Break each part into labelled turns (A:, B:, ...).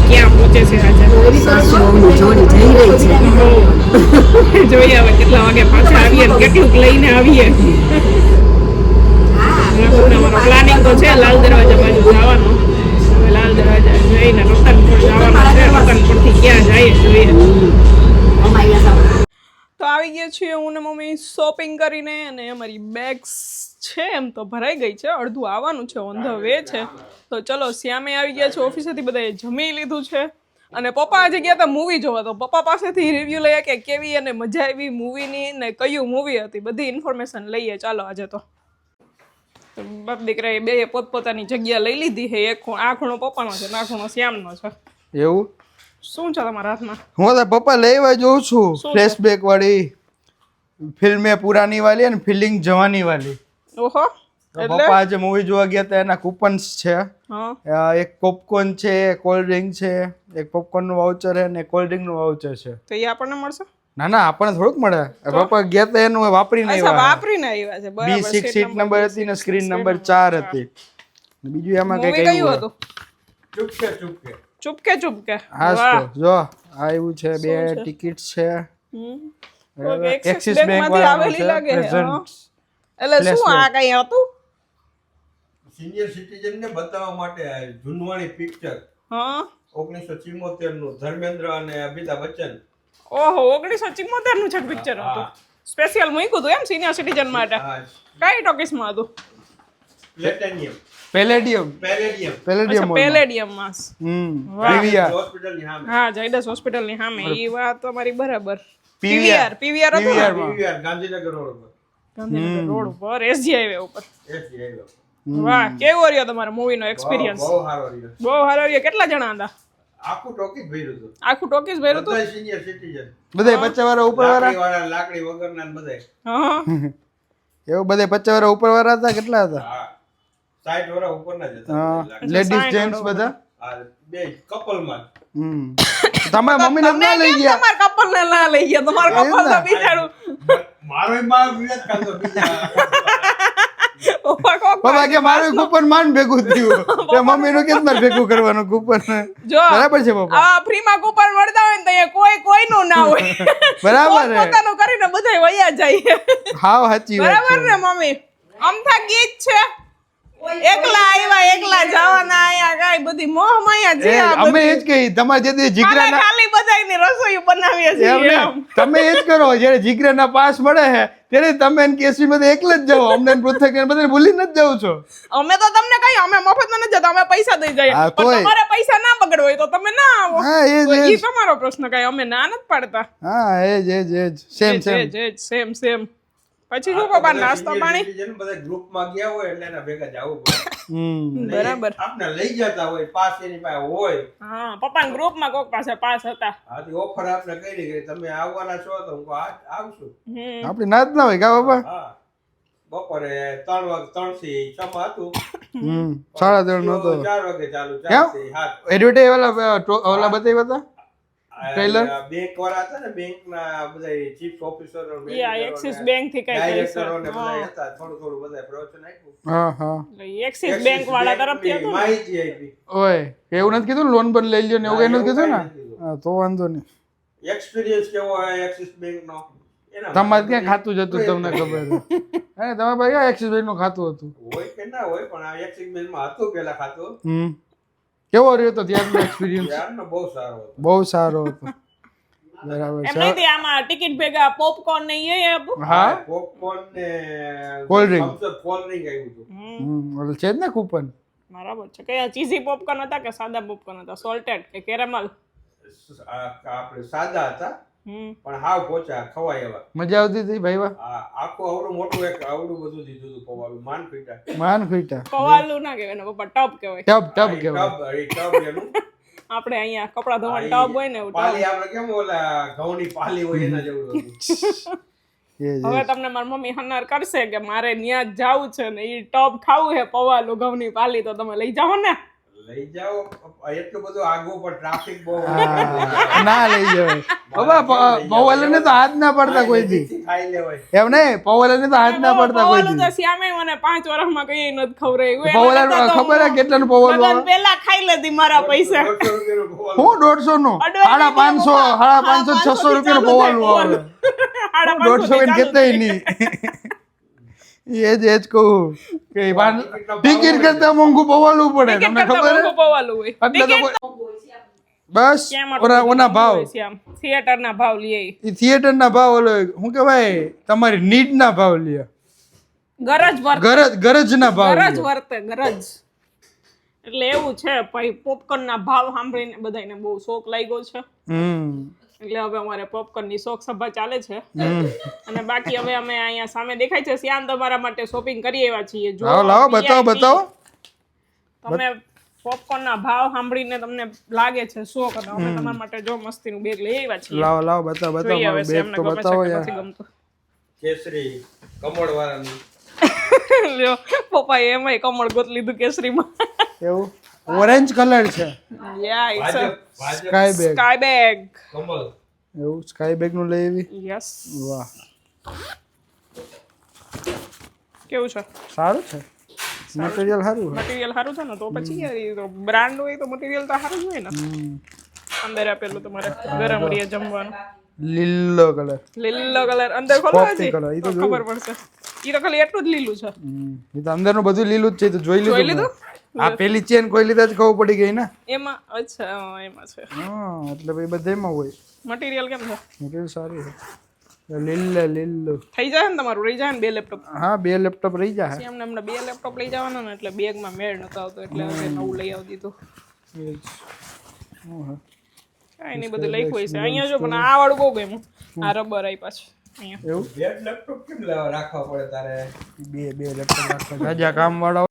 A: ક્યાં પહોંચે છે આજે. જોઈએ હવે કેટલા વાગે પાછા આવીએ કેટલુંક લઈને આવીએ. અમારો પ્લાનિંગ તો છે લાલ દરવાજા બાજુ જવાનો. હવે લાલ દરવાજા જઈને રતનપુર જવાનું છે. રતનપુરથી ક્યાં જઈએ જોઈએ. તો આવી ગયા છીએ હું ને મમ્મી શોપિંગ કરીને અને અમારી બેગ્સ છે એમ તો ભરાઈ ગઈ છે અડધું આવવાનું છે ઓન ધ વે છે. તો ચલો શ્યામે આવી ગયા છે ઓફિસેથી બધાએ જમી લીધું છે. અને પપ્પા આજે ગયા હતા મૂવી જોવા તો પપ્પા પાસેથી રિવ્યૂ લઈએ કે કેવી અને મજા આવી મૂવીની ને કયું મૂવી હતી. બધી ઇન્ફોર્મેશન લઈએ. ચાલો આજે તો. બાપ દીકરા એ બે પોતપોતાની જગ્યા લઈ લીધી છે. એક આ ખૂણો પપ્પાનો છે આ ખૂણો શ્યામનો છે.
B: એવું?
A: શું છે તમારા હાથમાં?
B: હું તો પપ્પા લેવા જોઉં છું. ફ્લેશબેક વાળી. ફિલ્મે પુરાની વાલી અને ફિલ્ડિંગ જવાની વાલી.
A: ઓહો એટલે?
B: પપ્પા આજે મૂવી જોવા ગયા હતા એના કૂપન્સ છે. એક પોપકોર્ન છે કોલ્ડ ડ્રિંક છે એક પોપકોર્નનું વાઉચર છે ને કોલ્ડ ડ્રિંકનું વાઉચર છે.
A: તો એ આપણને મળશે?
B: ના ના આપણને થોડુંક મળે. પપ્પા ગયા હતા એનું વાપરીને આવ્યા.
A: વાપરીને આવ્યા છે
B: બી સિક્સ સીટ નંબર હતી ને સ્ક્રીન નંબર ચાર હતી. બીજું એમાં કઈ કઈ
A: કયું હતું?
C: ચૂપકે ચૂપકે.
A: ચૂપકે ચૂપકે.
B: હા તો જો આવ્યું છે બે ટિકિટ છે?
A: એક્સિસ
B: બેંક
A: વાળા
B: છે.
A: હા. એટલે શું આ કઈ હતું?
C: સિનિયર સિટીઝન ને બતાવવા માટે આ જૂનવાણી પિક્ચર
A: હા.
C: ઓગણીસો ચિમોતેરનું ધર્મેન્દ્ર અને અમિતાભ બચ્ચન.
A: ઓહો ઓગણીસો ચિમોતેરનું છે પિક્ચર હતું. સ્પેશિયલ મૂક્યું હતું એમ સિનિયર સિટીઝન માટે.
C: હા
A: કઈ ટોકીસમાં હતું?
C: Platinum
B: palladium
C: palladium
B: palladium
A: palladium પેલેડિયમમાં
B: હમ પીવીઆર
C: હોસ્પિટલની સામે.
A: હા જયદાસ હોસ્પિટલની સામે. એ વાત તમારી બરાબર. પીવીઆર પીવીઆર હતું
B: માં.
C: PVR, ગાંધીનગર રોડ પર
A: ગાંધીનગર રોડ ઉપર એસજી હાઈવે ઉપર. વાહ કેવો રહ્યો તમારો મૂવી નો એક્સપિરિયન્સ
C: બહુ સારો રહ્યો.
A: બહુ સારો રહ્યો. કેટલા જણા હતા?
C: આખું ટોકી ભર્યું હતું.
A: આખું ટોકીસ ભર્યું હતું?
C: સિનિયર સિટીઝન
B: બધે પચાસ વાળા ઉપર વાળા
C: લાકડી વગરના ને બધાય.
A: હા.
B: એવું બધે પચાસ વાળા ઉપર વાળા હતા કેટલા હતા?
C: હા. સાઠ ઉપરના જ હતા
B: લેડીઝ જેન્ટ્સ બધા? હમ. તમારા મમ્મીને
A: તમે
B: ના લઈ ગયા?
A: તમારા કપલ ને ના લઈ ગયા? તમારા કપલ તો બિચારું.
C: મારો બાપ વિરોધ કરતો બીજા
A: પપ્પા કોક
B: પપ્પા કે મારું કૂપન માન ભેગું થયું. તે મમ્મીનું કેમ ભેગું કરવાનું કૂપન? બરાબર છે પપ્પા
A: આ ફ્રીમાં કૂપન મળતા હોય ને કોઈ હોય.
B: બરાબર.
A: પોતાનું કરીને બધાય વયા જાય.
B: હા સાચી
A: બરાબર ને મમ્મી? અમથા ગીત છે. એકલા આવ્યા એકલા જવાના આયા કાઈ બધી મોહ માયા
B: છે અમે એ જ કહી તમારે જે જીગરા
A: ખાલી બધાયની રસોઈ બનાવીએ છીએ
B: ને. તમે એ જ કરો જ્યારે જીગરાના પાસ મળે છે ત્યારે તમે એને કેસી બધે એકલા જ જાઓ. અમને પૃથક બધા ભૂલી નથી જાવ છો.
A: અમે તો તમને કઈ અમે મફતમાં નથી જતા અમે પૈસા દઈ જઈએ. પણ તમારે પૈસા ના બગડવો હોય તો તમે ના આવો.
B: હા એ જ એ
A: તમારો પ્રશ્ન કઈ અમે ના નથી પાડતા.
B: હા એ જ એ જ એ જ. સેમ સેમ
A: સેમ સેમ પછી શું પપ્પા નાસ્તો પાણી?
C: સિટીઝન બધા ગ્રુપમાં ગયા હોય એટલે એના ભેગા જવું પડે
A: બરાબર.
C: આપણે લઈ જતા હોય પાસ એની પાસે હોય.
A: હા પપ્પા ગ્રુપમાં કોક પાસે પાસ હતા.
C: આથી ઓફર આપણે કરી કે તમે આવવાના છો તો હું આવશું.
B: આપણી નાત ના હોય કા બાપા?
C: બપોરે ત્રણ વાગે ત્રણથી છ માં હતું.
B: હમ. સાડા ત્રણ નો
C: ચાર વાગે ચાલુ? ચારથી સાત.
B: એડવર્ટાઈઝ વાળા ઓલા બતાવ્યા હતા? Trailer?
C: બેંક વાળા હતા ને બેંક ના બધા ચીફ ઓફિસર
A: એક્સિસ બેંકથી કઈ
C: ડાયરેક્ટરો ને બધા હતા થોડું થોડું બધા પ્રવચન આપ્યું.
B: હા હા.
A: એક્સિસ બેંક વાળા તરફથી હતું
C: માહિતી આપી.
B: ઓય એવું નથી કીધું? લોન પર લઈ લ્યો ને? એવું કઈ નથી કીધું. ને તો વાંધો નહીં.
C: એક્સપિરિયન્સ કેવો હોય એક્સિસ બેંક નો?
B: તમારે ક્યાં ખાતું જતું તમને ખબર છે. હે તમારે ભાઈ એક્સિસ બેંકનું ખાતું હતું.
C: હોય કે ના હોય પણ આ એક્સિસ બેંકમાં હતું પેલા ખાતું.
B: હમ. કેવો રહ્યો તો ત્યારનો એક્સપિરિયન્સ
C: ત્યારનો બહુ સારો હતો.
B: બહુ સારો હતો. બરાબર
A: એમ નહીં આમાં ટિકિટ ભેગા પોપકોર્ન ને એ આપું.
B: હા?
C: પોપકોર્ન ને
B: કોલ્ડ ડ્રિંક
C: કોલ્ડ ડ્રિંક આવ્યું હતું.
B: હમ. ઓલું છે ને કૂપન
A: બરાબર છે. કયા ચીઝી પોપકોર્ન હતા કે સાદા પોપકોર્ન હતા? સોલ્ટેડ કે કેરેમલ
C: આ- આપણે સાદા હતા. પણ હાવ પોચા ખવાય એવા.
B: મજા આવતી હતી ભાઈ
C: આખું આવડું મોટું એક આવડું બધું દીધું હતું પવાલું માન ફીટા
B: માન ફીટા
A: પવાલું ના કહેવાય ને પપ્પા ટબ કહેવાય.
B: ટબ ટબ કહેવાય.
C: ટબ એ ટબ એનું.
A: આપણે અહીંયા કપડા ધોવાનું ટબ હોય ને એવું
C: પાલી આપણે કેમ ઓલા ઘઉંની પાલી હોય એના જેવું
A: હવે તમને મારી મમ્મી હનાર કરશે કે મારે ત્યાં જ જવું છે ને એ ટબ ખાવું છે પવાલું ઘઉંની પાલી તો તમે લઈ જાઓ ને.
C: લઈ જાઓ. એટલું બધું આગું પણ ટ્રાફિક બહુ
B: હા, ના લઈ જવાય. બાબા પવલ ને તો હાથ ના પડતા કોઈ દી.
C: ખાઈ લેવાય.
B: એમ ને પવલ ને તો હાથ ના પડતા કોઈ
A: પવાલું
B: દી.
A: તો શ્યામે મને પાંચ વર્ષમાં કઈ નથી ખવડાવ્યું
B: પવલ ખબર હે કેટલાનું પવાલું
A: પહેલા ખાઈ લેતી મારા પૈસા.
B: હું દોઢસો નું સાડા પાંચસો. સાડા પાંચસો છસો રૂપિયા
A: નું પવલ
B: પોવાનું. આવે.
A: સાડા પાંચસો થાય.
B: નહીં. એ જ એ જ કહું. કે પાન- ટિકિટ કરતા મોંઘું પવાલું પડે તમને ખબર
A: મોંઘું પવાલું હોય. ટિકિટ
B: બસ
A: ઓરા
B: ઓના ભાવ.
A: થિયેટર ના ભાવ લઈએ
B: એ થિયેટર ના ભાવ ઓલો શું કહેવાય તમારી નીડ ના ભાવ લે
A: ગરજ વર્ત.
B: ગરજ ગરજ ના ભાવ
A: ગરજ. વર્તે ગરજ. એટલે એવું છે પછી પોપકોર્ન ના ભાવ સાંભળીને બધાને બહુ શોખ લાગ્યો છે.
B: હમ.
A: એટલે હવે અમારે પોપકોર્નની શોખ સભા ચાલે છે. અને બાકી હવે અમે અહીંયા સામે દેખાય છે શ્યામ તમારા માટે શોપિંગ કરી આવ્યા છીએ. જો
B: લાવો લાવો બતાવો બતાવો.
A: તમે પોપકોર્ન ના ભાવ સાંભળીને તમને લાગે છે શોખ અને અમે તમારા માટે જો મસ્તીનું બેગ લઈ આવ્યા છીએ.
B: લાવો લાવો બતાવો બતાવો બેગ તો બતાવો યાર.
C: કેસરી કમળ વાળાનું
A: લ્યો પપ્પાએ એમાંય કમળ ગોત લીધું કેસરીમાં.
B: એવું? ઓરેન્જ કલર છે.
A: Yeah it's
B: sky bag
A: sky bag
B: એવું સ્કાય બેગનું લઈ આવી?
A: યસ
B: વાહ.
A: કેવું છે?
B: સારું છે. મટીરિયલ સારું છે.
A: મટીરિયલ સારું છે ને? તો પછી યાર એ તો બ્રાન્ડ હોય તો મટીરિયલ તો સારું જ હોય ને? અંદર આપેલું તમારે ગરમ રીએ જમવાનું.
B: લીલો કલર
A: લીલો કલર અંદર ખોલો
B: કલર ઈ
A: તો ખબર પડશે. ઈ તો ખાલી એટલું જ લીલું છે.
B: એ તો અંદરનું બધું લીલું જ છે તો જોઈ
A: જોઈ
B: લીધું
A: લીધું?
B: મેં. આ પેલી ચેન કોઈ લીધા જ ખબર પડી ગઈ ને?
A: એમાં અચ્છા હા, એમાં છે.
B: હા એટલે ભાઈ બધામાં હોય.
A: મટીરિયલ કેમ છે?
B: મટીરીયલ સારું છે. લીલો લીલો.
A: થઈ જાય ને તમારું? રહી જાય ને બે લેપટોપ?
B: હા બે લેપટોપ રહી જાય
A: એમને એમને બે લેપટોપ લઈ જવાના ને એટલે બેગમાં મેળ નતો આવતો એટલે હવે નવું લઈ આવી દીધું.
B: એ જ.
A: કાંઈ નહીં બધું લખ્યું હોય છે. અહીંયા જો પણ આ વાળું બહુ ગમ્યું. આ રબર આવી પાછું
B: એવું?
C: બે લેપટોપ કેમ રાખવા પડે તારે?
B: બે બે લેપટોપ રાખવા. જાજા કામ વાળા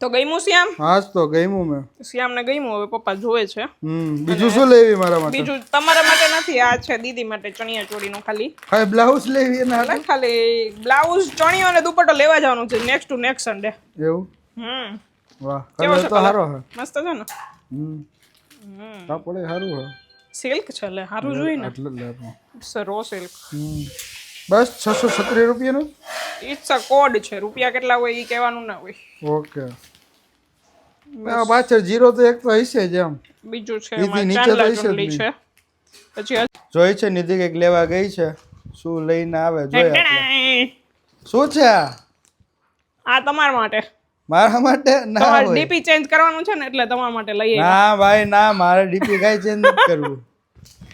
A: તો ગઈમું શ્યામ?
B: હા તો ગઈમું મેં.
A: શ્યામ ને ગઈમું હવે પપ્પા જોવે છે.
B: હમ બીજું શું લેવી મારા માટે?
A: બીજું તમારા માટે નથી આ છે દીદી માટે ચણિયા ચોળીનું ખાલી.
B: હવે બ્લાઉઝ લેવી એના
A: એટલે ખાલી બ્લાઉઝ ચણિયો અને દુપટ્ટો લેવા જવાનું છે નેક્સ્ટ ટુ નેક્સ્ટ સન્ડે
B: એવું?
A: હમ.
B: વાહ કલર તો સારો હે.
A: મસ્ત છે ને?
B: હમ. કાપડે સારું હે.
A: સિલ્ક છે લે સારું જોઈ ને.
B: એટલે
A: લે સરો સિલ્ક
B: હમ. બસ છસો છત્રીસ રૂપિયાનું?
A: ઇટ્સ અ કોડ છે રૂપિયા કેટલા હોય એ કહેવાનું ના હોય.
B: ઓકે આ પાછળ જીરો તો એક તો હશે જ એમ.
A: બીજું છે
B: દીદી, નીચે તો હશે જ
A: ચૂંટણી
B: નહીં.
A: છે. પછી
B: જોઈ છે નિધિ કંઈક લેવા ગઈ છે? શું લઈને આવે? જોઈએ શું છે આ?
A: આ તમારા માટે.
B: મારા માટે? ના હોય.
A: ડીપી ચેન્જ કરવાનું છે ને એટલે તમારા માટે લઈ
B: ના ભાઈ ના મારે ડીપી કઈ ચેન્જ નથી કરવું.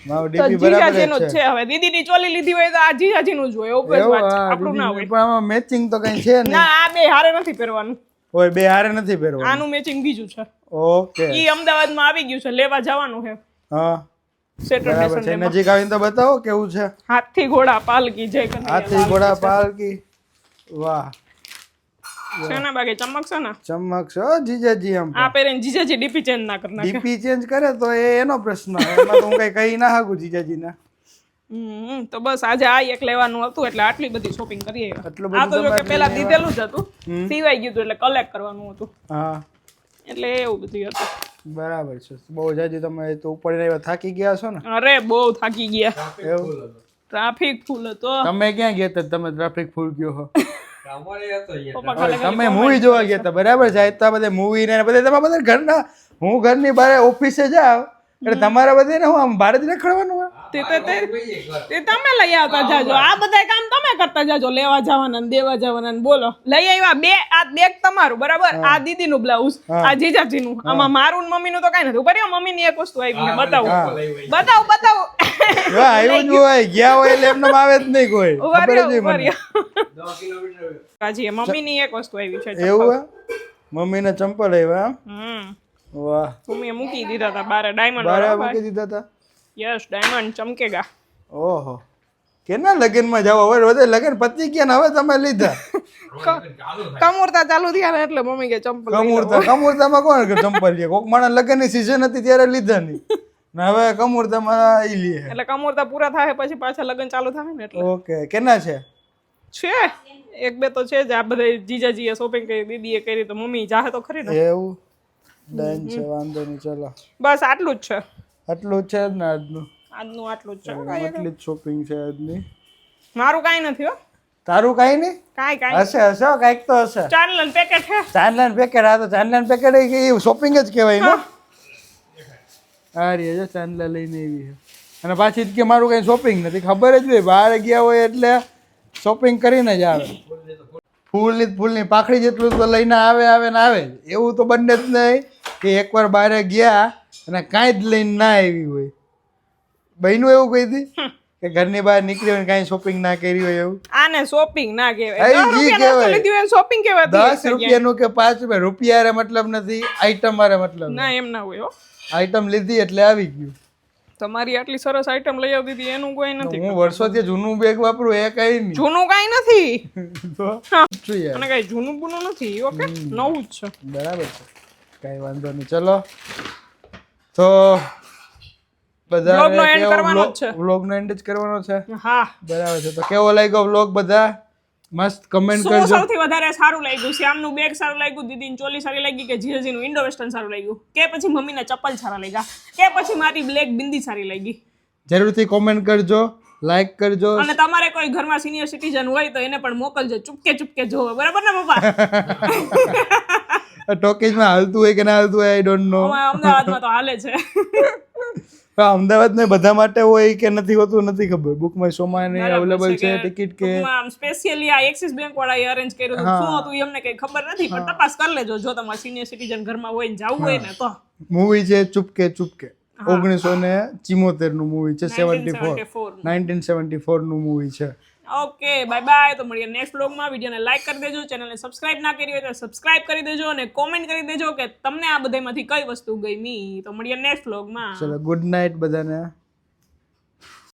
B: મારું ડીપી બરાબર છે.
A: હવે. દીદીની ચોલી લીધી હોય તો આ જીજાજીનું જ હોય. એવું જ
B: એવું
A: વાત છે
B: હા
A: આપણું ના હોય.
B: પણ આમાં મેચિંગ તો કઈ છે નહીં.
A: ના આ બે હારે નથી પહેરવાનું.
B: હોય બે હારે નથી પહેરવાનું?
A: આનું મેચિંગ બીજું છે.
B: ઓકે.
A: ઈ અમદાવાદમાં આવી ગયું છે લેવા જવાનું છે.
B: હા.
A: સેટરડે સન્ડે
B: નજીક આવીને તો બતાવો કેવું છે?
A: હાથી ઘોડા પાલકી જય કનૈયા
B: હાથી ઘોડા પાલકી. વાહ.
A: છે ને બાકી ચમક છે ને?
B: ચમક છે. જીજાજી એમ.
A: આ પહેરીને જીજાજી ડીપી ચેન્જ ના કરના
B: ડીપી ચેન્જ કરે તો એ એનો પ્રશ્ન. એમાં તો હું કઈ કહી ના હાગું જીજાજીને.
A: હમ તો બસ આજે આ એક લેવાનું હતું એટલે આટલી બધી શોપિંગ કરી આવ્યા. આ તો જો કે
B: પહેલા
A: પેલા દીધેલું જ હતું. સીવાઈ ગયું હતું એટલે કલેક્ટ કરવાનું હતું.
B: હા.
A: એટલે એવું બધું હતું.
B: બરાબર છે. બહુ જાજી તમે તો ઉપર આવ્યા થાકી ગયા છો ને?
A: અરે બહુ થાકી ગયા.
B: એવું?
A: ટ્રાફિક ફૂલ હતો.
B: તમે ક્યાં ગયા હતા તમે ટ્રાફિક ફૂલ ગયો હો. તમે મૂવી જોવા ગયા હતા બરાબર છે. તો આ બધે મૂવી ને બધે તમે બધા ઘરના હું ઘરની બહાર ઓફિસે જાવ એટલે તમારે બધે ને હું આમ બહાર જ રખડવાનું હોય?
A: તે તે તે તે તમે લઈ આવતા જાજો. આ બધા કામ તમે કરતા જાજો. લેવા જવાના ને દેવા જવાના ને બોલો. લઈ આવ્યા. બે આ બેગ તમારું બરાબર? આ દીદી નું બ્લાઉઝ આ જીજાજી નું આમાં મારું ને મમ્મીનું તો કઈ નથી. ઉપર મમ્મીની એક વસ્તુ આવી છે. બતાવું. બતાવું બતાવું.
B: આવ્યું જ હોય ગયા હોય એટલે એમને આવે જ નહીં કોઈ.
A: કાજી મમ્મીની એક વસ્તુ આવી છે.
B: એવું મમ્મી ને ચંપલ આવ્યા
A: હમ.
B: વાહ.
A: મમ્મીએ મૂકી દીધા હતા બારે ડાયમંડ
B: બારે મૂકી દીધા હતા?
A: યસ ડાયમંડ ચમકેગા.
B: ઓહો. કેના લગનમાં જાવ? હવે રોજે લગન પતી ગયા ને હવે તમે લીધા.
A: કમુરતા ચાલુ થયા ને એટલે મમ્મી કે ચંપલ
B: કમુરતા કમુરતામાં કોણ કે ચંપલ લે? કોક માણસ લગનની સીઝન હતી ત્યારે લીધા નહીં. ને હવે કમુરતામાં આવી લે.
A: એટલે કમુરતા પૂરા થાય પછી પાછા લગન ચાલુ થાય ને એટલે.
B: ઓકે કેના છે?
A: છે. એક બે તો છે જ. આ બધા જીજાજીએ શોપિંગ કરી દીદીએ કરી તો મમ્મી જાહે તો ખરી ને.
B: એવું? ડન છે વાંધો નહીં ચલો.
A: બસ આટલું જ છે.
B: આટલું છે જ ને આજનું?
A: આજનું આટલું જ છે
B: આટલી જ શોપિંગ છે આજની.
A: મારું કાંઈ નથી હો.
B: તારું કાંઈ નહીં?
A: કાંઈ કાંઈ.
B: હશે હશે હો, કાંઈક તો હશે.
A: ચાંદલન પેકેટ છે.
B: ચાંદલાન પેકેટ આ તો ચાંદલાન પેકેટ એ શોપિંગ જ કહેવાય ને આ રે જો ચાંદલા લઈને આવી છે અને પાછી કે મારું કઈ શોપિંગ નથી. ખબર જ હોય બહાર ગયા હોય એટલે શોપિંગ કરીને જ આવે. ફૂલની ફૂલની પાખડી જેટલું તો લઈને આવે આવે ને આવે એવું તો બંને જ નહીં કે એકવાર બહાર ગયા અને કાંઈ જ લઈને ના આવી હોય. બહેનું એવું કહી હતી કે ઘરની બહાર નીકળી હોય કાંઈ શોપિંગ ના કરી હોય એવું.
A: આને શોપિંગ ના કહેવાય.
B: જી કહેવાય.
A: શોપિંગ કહેવાય
B: દસ રૂપિયાનું કે પાંચ રૂપિયા રે મતલબ નથી આઈટમ મારે મતલબ
A: ના એમ ના હોય
B: આઈટમ લીધી એટલે આવી ગયું.
A: તમારી આટલી સરસ આઈટમ લઈ આવતી હતી એનું કોઈ નથી
B: હું વર્ષોથી જૂનું બેગ વાપરું એ કઈ નહીં.
A: જૂનું કાંઈ નથી. અને કઈ જૂનું બૂનું નથી ઓકે? નવું જ છે.
B: બરાબર છે. કઈ વાંધો નહીં. ચલો. તો બધા
A: Vlog કરવાનો છે.
B: વ્લોગ નો એન્ડ જ કરવાનો છે?
A: હા.
B: બરાબર છે. તો કેવો લાગ્યો વ્લોગ બધા? મસ્ત કમેન્ટ કરજો.
A: સૌથી વધારે સારું લાગ્યું શ્યામનું બેગ સારું લાગ્યું દીદીની ચોલી સારી લાગી કે જીજાજીનું ઇન્ડો વેસ્ટર્ન સારું લાગ્યું? કે પછી મમ્મીના ચપ્પલ સારા લાગ્યા? કે પછી મારી બ્લેક બિંદી સારી લાગી?
B: જરૂરથી કોમેન્ટ કરજો લાઈક કરજો.
A: અને તમારે કોઈ ઘરમાં સિનિયર સિટીઝન હોય તો એને પણ મોકલજો ચૂપકે ચૂપકે જોવો. બરાબર ને પપ્પા?
B: ટોકીજમાં હાલતું હોય કે ના હાલતું હોય આઈ ડોન્ટ નો
A: અમદાવાદમાં તો હાલે છે.
B: અમદાવાદ ને બધા માટે હોય કે નથી હોતું નથી ખબર. બુક માય શોમાં ને અવેલેબલ છે ટિકિટ કે
A: સ્પેશિયલી આ એક્સિસ બેંક વાળા એ અરેન્જ કર્યું હતું. શું હતું એમને કઈ ખબર નથી પણ તપાસ કરી લેજો. જો તમારા સિનિયર સિટીઝન ઘરમાં હોય ને જવું હોય ને તો.
B: મૂવી છે ચૂપકે ચૂપકે. ઓગણીસો ને ચિમોતેરનું મૂવી છે સેવન્ટી ફોર નાઇન્ટીન સેવન્ટી ફોરનું મૂવી છે.
A: ઓકે બાય બાય તો મળીએ નેક્સ્ટ બ્લોગમાં વિડીયોને લાઈક કરી દેજો ચેનલને સબસ્ક્રાઇબ ના કરી હોય તો સબસ્ક્રાઇબ કરી દેજો અને કોમેન્ટ કરી દેજો કે તમને આ બધામાંથી કઈ વસ્તુ ગમી. તો મળીએ નેક્સ્ટ બ્લોગમાં
B: ચલો ગુડ નાઇટ બધાને.